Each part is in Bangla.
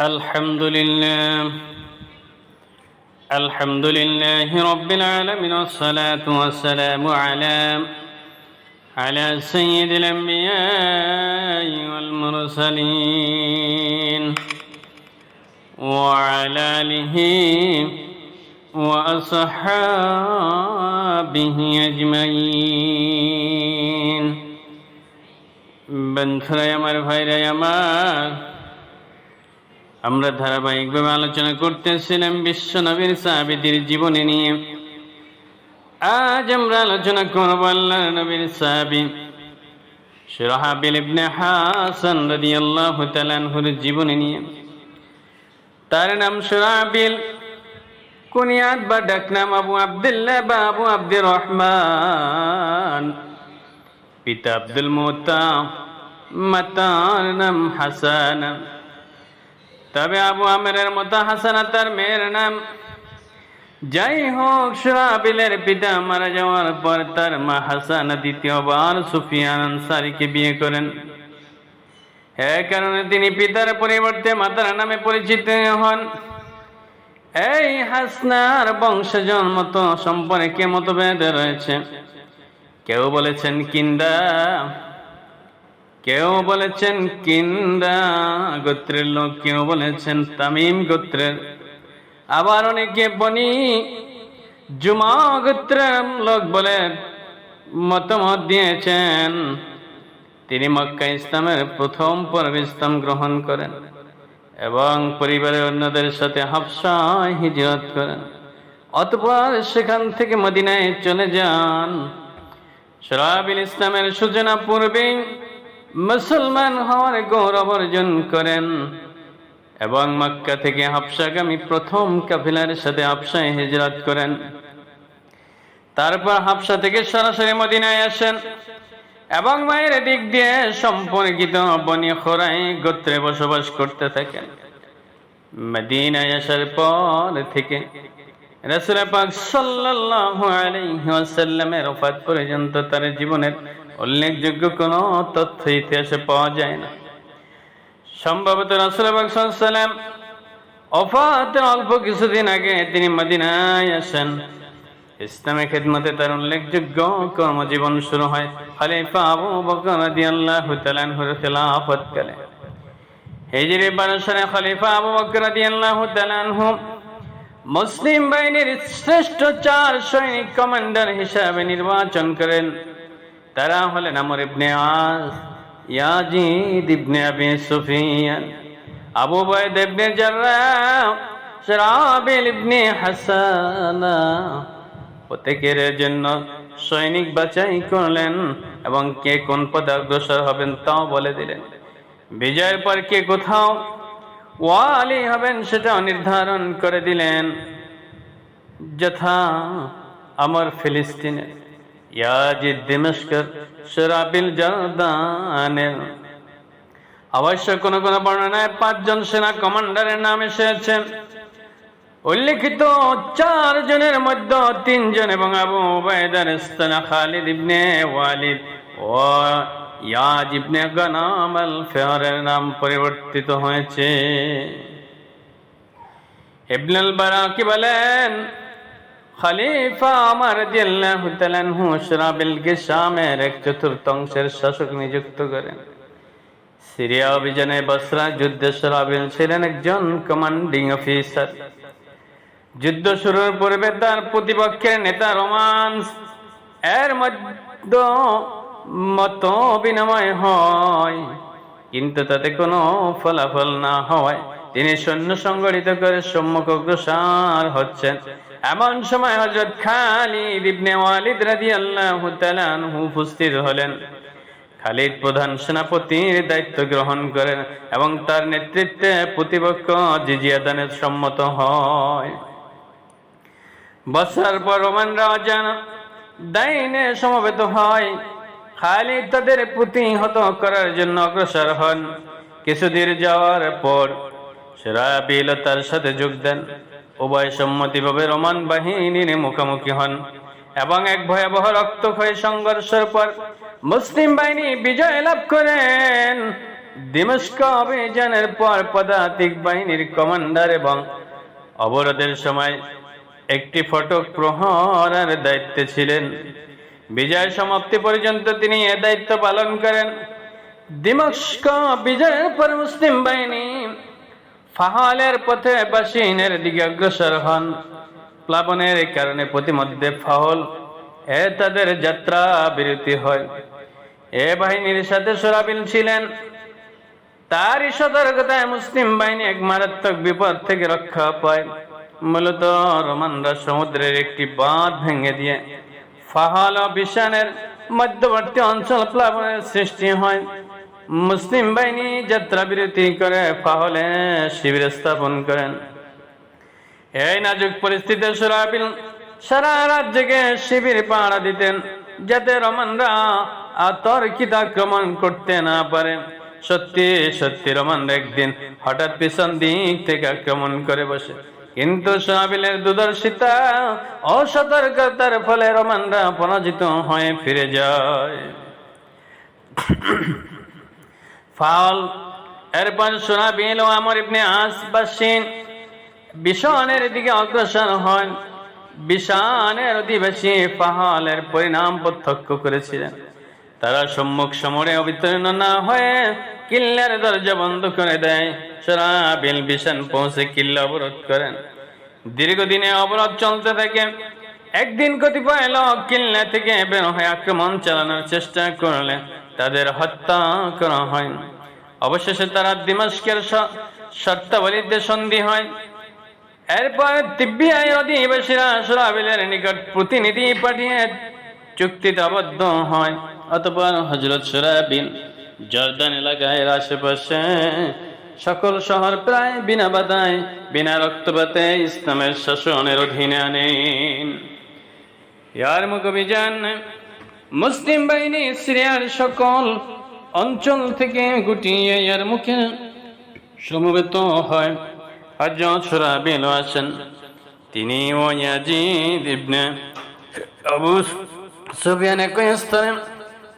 الحمد لله الحمد لله رب العالمين والصلاة والسلام على على سيد الأنبياء والمرسلين وعلى آله وأصحابه أجمعين বন্ধুরাই আমার ভাইরাই আমার আমরা ধারাবাহিকভাবে আলোচনা করতেছিলাম বিশ্ব নবীর সাহাবিদের জীবনী নিয়ে। আজ আমরা আলোচনা করব আল্লাহ নবীর সাহাবি। সুরাহাবিল ইবনে হাসান রাদিয়াল্লাহু তাআলা আনহুর জীবনী নিয়ে। তার নাম সুরাহাবিল কুনিয়াত বা ডাকনাম আবু আব্দুল্লাহ বা আবু আব্দুর রহমান। পিতা আব্দুল মোতা মাতার নাম হাসান। তবে আবু আমেরের মতো হাসানা তার মেয়ের নাম। যাই হোক সুরাবিলের পিতা মারা যাওয়ার পর তার মা হাসানা, দ্বিতীয়বার সুফিয়ান আনসারিকে বিয়ে করেন। এ কারণে তিনি পিতার পরিবর্তে মাতার নামে পরিচিত হন। এই হাসনার বংশজন মতো সম্পর্কে মতভেদ রয়েছে। কেউ বলেছেন, কিন্দা কেউ বলেছেন কিন্দা গোত্রের লোক, কেউ বলেছেন তামিম গোত্রের। আবার অনেকে বনি জুমা গোত্রের লোক বলে মতামত দিয়েছেন। তিনি মক্কা ইসলামের প্রথম পর্ব ইসলাম গ্রহণ করেন এবং পরিবারের অন্যদের সাথে হাফসায় হিজরত করেন। অতপর সেখান থেকে মদিনায় চলে যান। সরাবিল ইসলামের সূচনা পূর্বেই মুসলমান হওয়ার গৌরব অর্জন করেন। এবং মক্কা থেকে হাফসাগামী প্রথম কাফিলার সাথে হাফসায় হিজরাত করেন। তারপর হাফসা থেকে সরাসরি মদিনায় আসেন এবং মায়ের দিক দিয়ে সম্পর্কিত বনি খোরাই গোত্রে বসবাস করতে থাকেন। মদিনায় আসার পর থেকে তার জীবনের উল্লেখযোগ্য কোনো তথ্য, ইতিহাসে পাওয়া যায় না। অল্প কিছুদিন আগে তিনি মদিনায় আসেন। ইসলামের খেদমতে তার উল্লেখযোগ্য কর্মজীবন শুরু হয় খলিফা আবু 12 সালে খলিফা আবু বকর রাদিয়াল্লাহু মুসলিম বাহিনীর শ্রেষ্ঠ চার সৈনিক কমান্ডার হিসাবে নির্বাচন করেন। তারা হলেন আমর ইবনে আস, ইয়াজিদ ইবনে আবি সুফিয়ান, আবু বয়দ ইবনে জাররাহ শরাবিল ইবনে হাসানা। প্রত্যেকের জন্য সৈনিক বাছাই করলেন এবং কে কোন পদে অগ্রসর হবেন তাও বলে দিলেন। বিজয়ের পর কে কোথাও ওয়ালি হবেন সেটা নির্ধারণ করে দিলেন। যথা আমার ফিলিস্তিনে ইয়াজিদ দিমস্কর সরাবিল জর্দানের অবশ্য কোন কোন বর্ণনায় পাঁচজন সেনা কমান্ডারের নাম এসেছেন উল্লেখিত চার জনের মধ্যে তিনজন এবং আবু উবাইদার ইস্তানা খালিদ ইবনে ওয়ালিদ। ও ইয়াজ ইবনে গনাম আল ফেহরের নাম পরিবর্তিত হয়েছে। ইবনুল বারাকি বলেন, খলিফা আমার দিল্লাহু তাআলাহু শরাবিলকে শামের এক চতুর্থাংশের শাসক নিযুক্ত করেন। সিরিয়া অভিযানে বসরা যুদ্ধে শরাবিল ছিলেন একজন কমান্ডিং অফিসার যুদ্ধ শুরুর পূর্বে তার প্রতিপক্ষের নেতা রোমান্স এর মধ্যে মত বিনিময় হয়। কিন্তু তাতে কোনো ফলাফল না হওয়ায় তিনি সৈন্য সংগঠিত করে সম্মুখ অগ্রসর হচ্ছেন। এমন সময় হজরত খালিদ ইবনে ওয়ালিদ রাদিয়াল্লাহু তাআলা আনহু উপস্থিত হলেন। খালিদ প্রধান সেনাপতির দায়িত্ব গ্রহণ করেন এবং তার নেতৃত্বে প্রতিপক্ষ জিজিয়া দানের সম্মত হয়। বসার পর রোমানরা অজান দাইনে সমবেত হয়। খালিদ তাদের প্রতিহত করার জন্য অগ্রসর হন। কিছুদিন যাওয়ার পর সেরাবিল তার সাথে যোগ দেন। উভয় সম্মতিভাবে রোমান বাহিনীর মুখোমুখি হন এবং এক ভয়াবহ রক্তক্ষয়ী সংঘর্ষের পর মুসলিম বাহিনী বিজয় লাভ করেন। দিমস্ক অভিযানের পর পদাতিক বাহিনীর কমান্ডার এবং অবরোধের সময় একটি ফটক প্রহরার দায়িত্বে ছিলেন। বিজয় সমাপ্তি পর্যন্ত তিনি এ দায়িত্ব পালন করেন। দিমস্ক বিজয়ের পর মুসলিম বাহিনী ফাহালের পথে বাসিনের দিকে অগ্রসর হন। প্লাবনের কারণে প্রতিমধ্যে ফাহল, এ তাদের যাত্রা বিরতি হয়। এ বাহিনীর সাথে সোরাবিল ছিলেন। তারই সতর্কতায় মুসলিম বাহিনী এক মারাত্মক বিপদ থেকে রক্ষা পায়। মূলত রোমানরা সমুদ্রের একটি বাঁধ ভেঙে দিয়ে ও বিশানের মধ্যবর্তী অঞ্চল প্লাবনের সৃষ্টি হয়। মুসলিম বাহিনী যাত্রা বিরতি করে ফাহলে শিবির স্থাপন করেন। এই নাজুক পরিস্থিতিতে সুরাবিল সারা রাত জেগে শিবির পাহারা দিতেন, যাতে রোমানরা আতর্কিত আক্রমণ করতে না পারে। সত্যি সত্যি রোমানরা একদিন হঠাৎ পিছন দিক থেকে আক্রমণ করে বসে। কিন্তু সোহাবিলের দুদর্শিতা অসতর্কতার ফলে রোমানরা পরাজিত হয়ে ফিরে যায়। ফাউল এরপর সোনাবিল ও আমর ইবনে আসবাসীন বিশানের দিকে অগ্রসর হন। বিশানের অধিবাসী ফাহালের পরিণাম প্রত্যক্ষ করেছিলেন। তারা সম্মুখ সমরে অবতীর্ণ না হয়ে কিল্লার দরজা বন্ধ করে দেয়। সরাবিল বিশান পৌঁছে কিল্লা অবরোধ করেন। দীর্ঘদিনে অবরোধ চলতে থাকে। একদিন কতিপয় লোক কিল্লা থেকে বের হয়ে আক্রমণ চালানোর চেষ্টা করলে তাদের হত্যা করা হয়। অবশেষে তারা দিমাস্কের শর্তাবলীতে সন্ধি হয়। এরপর তিব্বিয়ায় অধিবাসীরা সুরাবিলের নিকট প্রতিনিধি পাঠিয়ে চুক্তিতে আবদ্ধ হয়। অতপর হজরত সুরাবিন জর্দান এলাকায় আশেপাশে সকল শহর প্রায় বিনা বাধায়, বিনা রক্তপাতে ইসলামের শাসনের অধীনে আনেন। ইয়ার মুখবিজান মুসলিম বাহিনী সিরিয়ার সকল অঞ্চল থেকে গুটিয়ে ইয়ার মুখে সমবেত হয়। হজরত সুরাবিল আছেন তিনি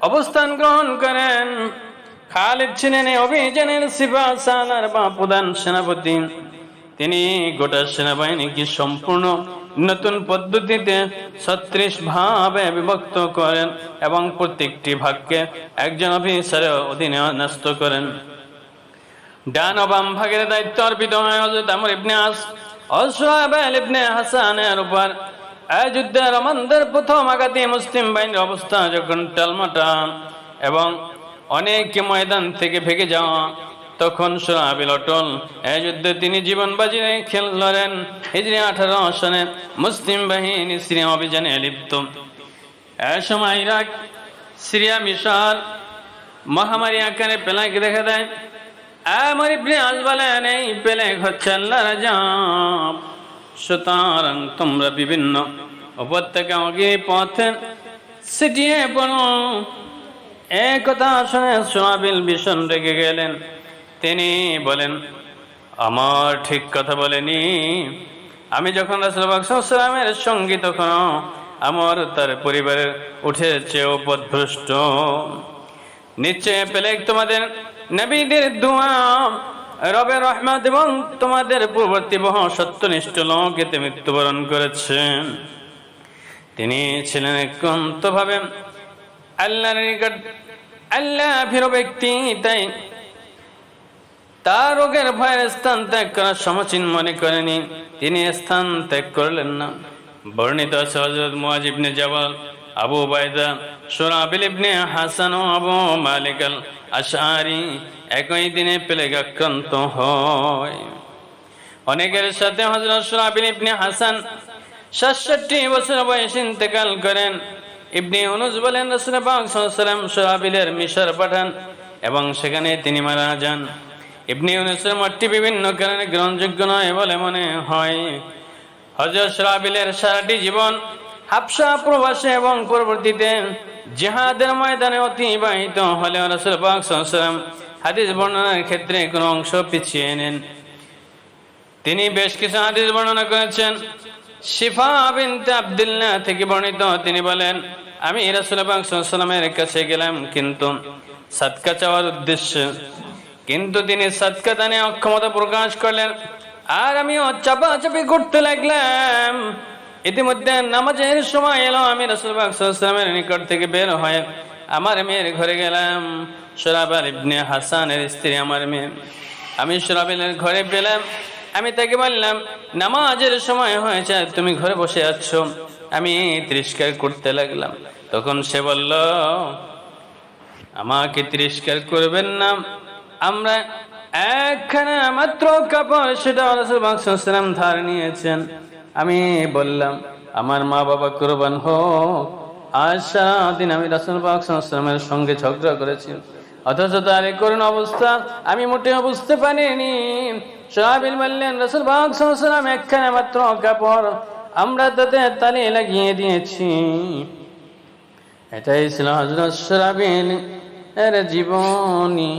অবস্থান গ্রহণ করেন। খালিদ ছিলেন অভিযানের সিপা সালার বা প্রধান সেনাপতি। তিনি গোটা সেনাবাহিনীকে সম্পূর্ণ নতুন পদ্ধতিতে ছত্রিশ ভাবে বিভক্ত করেন এবং প্রত্যেকটি ভাগকে একজন অফিসারের অধীনে ন্যস্ত করেন। ডান বাম ভাগের দায়িত্ব অর্পিত হয় হযরত আমর ইবনে আস অসহাবাল ইবনে হাসানের উপর। যুদ্ধে রোমানদের প্রথম আঘাতে মুসলিম বাহিনীর অবস্থা যখন টালমাটান এবং অনেক ময়দান থেকে ভেঙে যাওয়া। তখন সুরাবিল অটল এই যুদ্ধে তিনি জীবন বাজি খেল লড়েন। হিজরি আঠারো সনে মুসলিম বাহিনী সিরিয়া অভিযানে লিপ্ত। এ সময় ইরাক, সিরিয়া, মিশর মহামারী আকারে পেলাকে দেখা দেয়। আমার ইবনে আজ বলেন এই পেলেক হচ্ছে আল্লাহ রাজাব সুতরাং তোমরা বিভিন্ন উপত্যকা পথে সিটিয়ে পড়ো। এ কথা শুনে সোনাবিল ভীষণ রেগে গেলেন। তিনি বলেন, আমার ঠিক কথা বলেনি। আমি যখন রাসুলামের সঙ্গী তখন আমার তার পরিবারের উঠেছে উপদভ্রষ্ট নিচে পেলে তোমাদের নবীদের দোয়া, রবের রহমত এবং তোমাদের পূর্ববর্তী বহ সত্যনিষ্ঠ লোক এতে মৃত্যুবরণ করেছেন তিনি ছিলেন একান্তভাবে আল্লাহর নিকট আল্লাহ ফির ব্যক্তি, তাই তার রোগের ভয়ের স্থান ত্যাগ করার সমচীন মনে করেনি। তিনি স্থান ত্যাগ করলেন না। বর্ণিত আছে হজরত মুয়াজিবনে জবাল, আবু বাইদা সোরাবিল ইবনে হাসান ও আবু মালিক আল একই দিনে প্লেগ আক্রান্ত হয়। অনেকের সাথে হজরত সোরাবিল ইবনে হাসান সাতষট্টি বছর বয়সে ইন্তেকাল করেন। ইবনে অনুজ বলেন রসুল পাক সাল্লাম সোরাবিলের মিশর পাঠান এবং সেখানে তিনি মারা যান। ইবনে ইউনুসের মঠটি বিভিন্ন কারণে গ্রহণযোগ্য নয় বলে মনে হয়। হজরত সোরাবিলের সারাটি জীবন হাফসা প্রবাসে এবং পরবর্তীতে জেহাদের ময়দানে অতিবাহিত হলেও রসুল পাক সাল্লাম হাদিস বর্ণনার ক্ষেত্রে কোনো অংশ পিছিয়ে নেন। তিনি বেশ কিছু হাদিস বর্ণনা করেছেন। শিফা বিনতে আব্দুল্লাহ থেকে বর্ণিত, তিনি বলেন, আমি রাসূল পাক সাল্লামের কাছে গেলাম কিন্তু সাদকা চাওয়ার উদ্দেশ্যে। কিন্তু তিনি সৎকাদানে অক্ষমতা প্রকাশ করলেন। আর আমিও চাপাচাপি করতে লাগলাম। ইতিমধ্যে নামাজের সময় এলো, আমি রসুলের নিকট থেকে বের হয়ে আমার মেয়ের ঘরে গেলাম। সোরাবাল ইবনে হাসানের স্ত্রী আমার মেয়ে। আমি সোরাবেলের ঘরে পেলাম। আমি তাকে বললাম, নামাজের সময় হয়েছে, তুমি ঘরে বসে আছো। আমি তিরস্কার করতে লাগলাম। তখন সে বলল, আমাকে তিরস্কার করবেন না। আমরা একখানা মাত্র কাপড় সেটা রাসূল ধার নিয়েছেন। আমি বললাম, আমার মা বাবা কোরবান হোক আজ সারাদিন আমি রাসুল বাকসালামের সঙ্গে ঝগড়া করেছি। অথচ তার করুণ অবস্থা আমি মোটেও বুঝতে পারিনি। সোহাবিল বললেন রসুল বাকসালাম একখানে মাত্র কাপড় আমরা তাতে তালে লাগিয়ে দিয়েছি। এটাই ছিল হজরত সোহাবিল এর জীবনী।